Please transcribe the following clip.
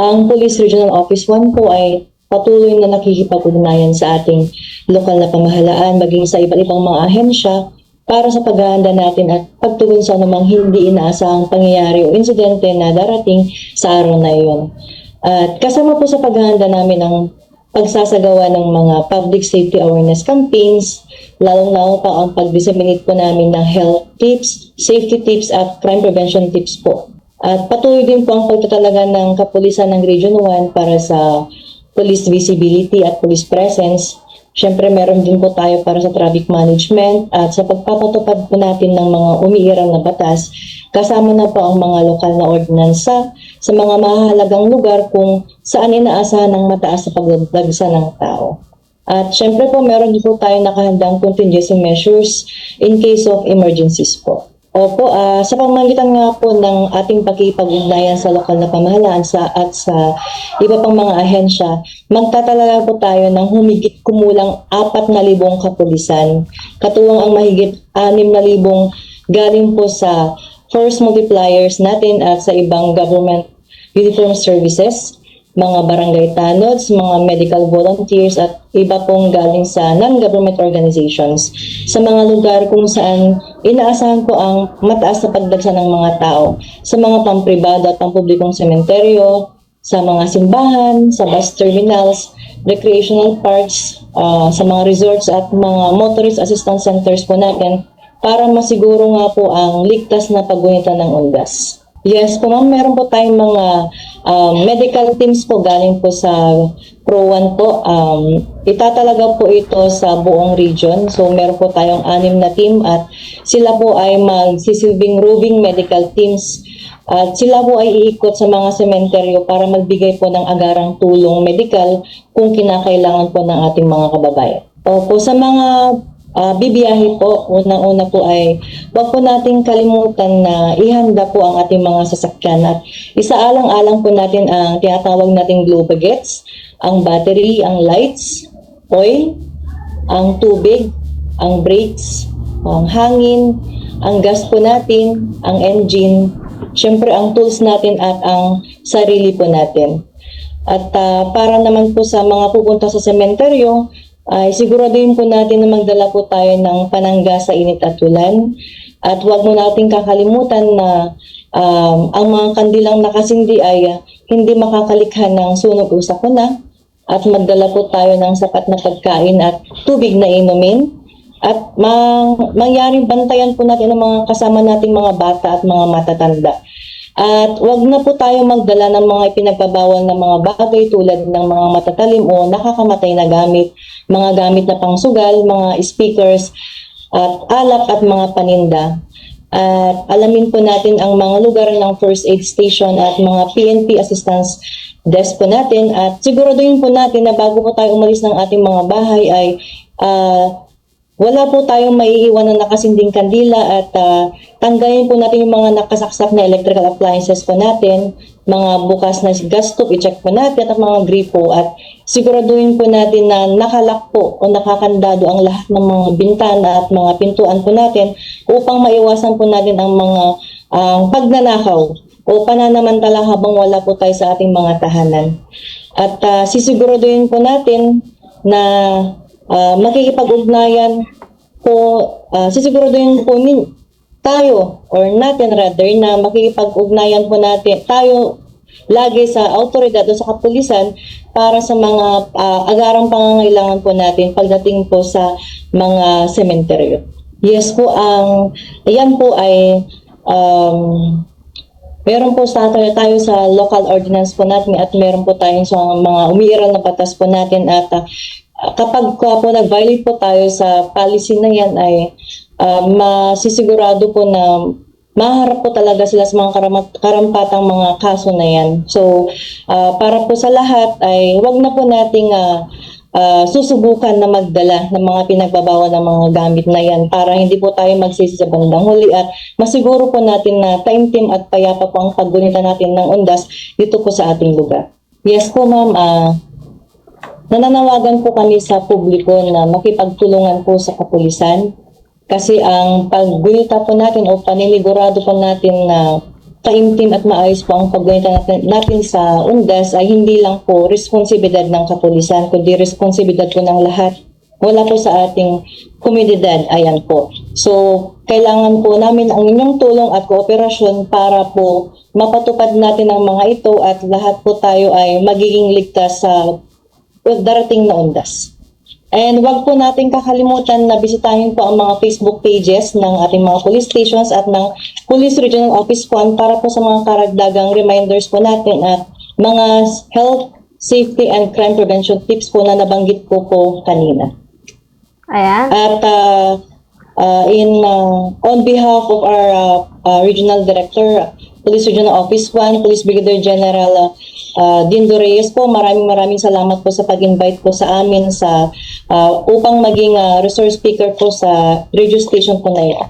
Ang Police Regional Office 1 po ay patuloy na nakikipag-ugnayan sa ating lokal na pamahalaan, maging sa iba't ibang mga ahensya para sa paghahanda natin at pagtugon sa anumang hindi inaasahang pangyayari o insidente na darating sa araw na iyon. At kasama po sa paghahanda namin ang pagsasagawa ng mga public safety awareness campaigns, lalong-lalo pa ang pag-disseminate po namin ng health tips, safety tips at crime prevention tips po. At patuloy din po ang pagtatalaga ng kapulisan ng Region 1 para sa police visibility at police presence. Siyempre, meron din po tayo para sa traffic management at sa pagpapatupad po natin ng mga umiiral na batas, kasama na po ang mga lokal na ordinansa sa mga mahalagang lugar kung saan inaasahan ng mataas na pagdagsa ng tao. At syempre po, meron din po tayo nakahandang contingency measures in case of emergencies po. Opo, ah, sa pamamagitan nga po ng ating pagkipag-ugnayan sa lokal na pamahalaan sa, at sa iba pang mga ahensya, magtatalaga po tayo ng humigit kumulang 4,000 kapulisan. Katuwang ang mahigit 6,000 galing po sa force multipliers natin at sa ibang government uniform services, mga barangay tanods, mga medical volunteers at iba pong galing sa non-government organizations sa mga lugar kung saan inaasahan ko ang mataas na pagdagsa ng mga tao sa mga pampribado at pampublikong sementeryo, sa mga simbahan, sa bus terminals, recreational parks, ah, sa mga resorts at mga motorist assistance centers po natin para masiguro nga po ang ligtas na paggunita ng undas. Yes po ma'am, meron po tayong mga um, medical teams po galing po sa Pro 1 po. Um, itatalaga po ito sa buong region. So meron po tayong anim na team at sila po ay magsisilbing roving medical teams at sila po ay iikot sa mga sementeryo para magbigay po ng agarang tulong medikal kung kinakailangan po ng ating mga kababayan. Opo, sa mga Ah, bibiyahe po, unang-una po ay wag po nating kalimutan na ihanda po ang ating mga sasakyan at isaalang-alang po natin ang tinatawag nating glow baguettes, ang battery, ang lights, oil, ang tubig, ang brakes, ang hangin, ang gas po natin, ang engine, syempre ang tools natin at ang sarili po natin. At ah, para naman po sa mga pupunta sa sementeryo, ay siguraduhin po natin na magdala po tayo ng panangga sa init at ulan. At huwag mo nating kakalimutan na um, ang mga kandilang nakasindi ay ah, hindi makakalikha ng sunog o sakuna. At magdala po tayo ng sapat na pagkain at tubig na inumin. At mang, mangyaring bantayan po natin ang mga kasama nating mga bata at mga matatanda. At wag na po tayo magdala ng mga ipinagbabawal na mga bagay tulad ng mga matatalim o nakakamatay na gamit, mga gamit na pangsugal, mga speakers, at alak at mga paninda. At alamin po natin ang mga lugar ng first aid station at mga PNP assistance desk po natin at siguraduhin po natin na bago po tayo umalis ng ating mga bahay ay ah, wala po tayong maiiwan na nakasinding kandila at ah, tanggalin po natin yung mga nakasaksak na electrical appliances po natin, mga bukas na gas stove, i-check po natin at mga gripo at siguraduhin po natin na nakalak po o nakakandado ang lahat ng mga bintana at mga pintuan po natin upang maiwasan po natin ang mga ang pagnanakaw o pananamantala habang wala po tayo sa ating mga tahanan. At ah, sisiguraduhin po natin na ah, makikipag-ugnayan po, uh, sisiguraduhin po nin, tayo or natin rather na makikipag-ugnayan po natin tayo lagi sa autoridad o sa kapulisan para sa mga ah, agarang pangangailangan po natin pagdating po sa mga sementeryo. Yes po, ang yan po ay um, meron po sa tayo, tayo sa local ordinance po natin at meron po tayong sa mga umiiral na batas po natin at ah, kapag uh, po nag-violate po tayo sa policy na yan ay ah, masisigurado po na maharap po talaga sila sa mga karamat, karampatang mga kaso na yan. So, ah, para po sa lahat ay wag na po nating ah, ah, susubukan na magdala ng mga pinagbabawal ng mga gamit na yan para hindi po tayo magsisi sa bandang huli at masiguro po natin na taimtim at payapa po ang paggunita natin ng undas dito po sa ating lugar. Yes po ma'am, ah, nananawagan po kami sa publiko na makipagtulungan po sa kapulisan kasi ang paggunita po natin o paninigurado po natin na taimtim at maayos po ang paggunita natin, natin sa UNDAS ay hindi lang po responsibilidad ng kapulisan, kundi responsibilidad po ng lahat. Wala po sa ating komunidad, ayan po. So, kailangan po namin ang inyong tulong at kooperasyon para po mapatupad natin ang mga ito at lahat po tayo ay magiging ligtas sa darating na UNDAS. And wag po natin kakalimutan na bisitahin po ang mga Facebook pages ng ating mga police stations at ng Police Regional Office 1 para po sa mga karagdagang reminders po natin at mga health, safety, and crime prevention tips po na nabanggit ko po kanina. Ayan. At uh, uh, in uh, on behalf of our uh, uh, regional director, Police Regional Office 1, Police Brigadier General uh, Dindo Reyes po, maraming maraming salamat po sa pag-invite po sa amin sa uh, upang maging uh, resource speaker po sa radio station po na ito.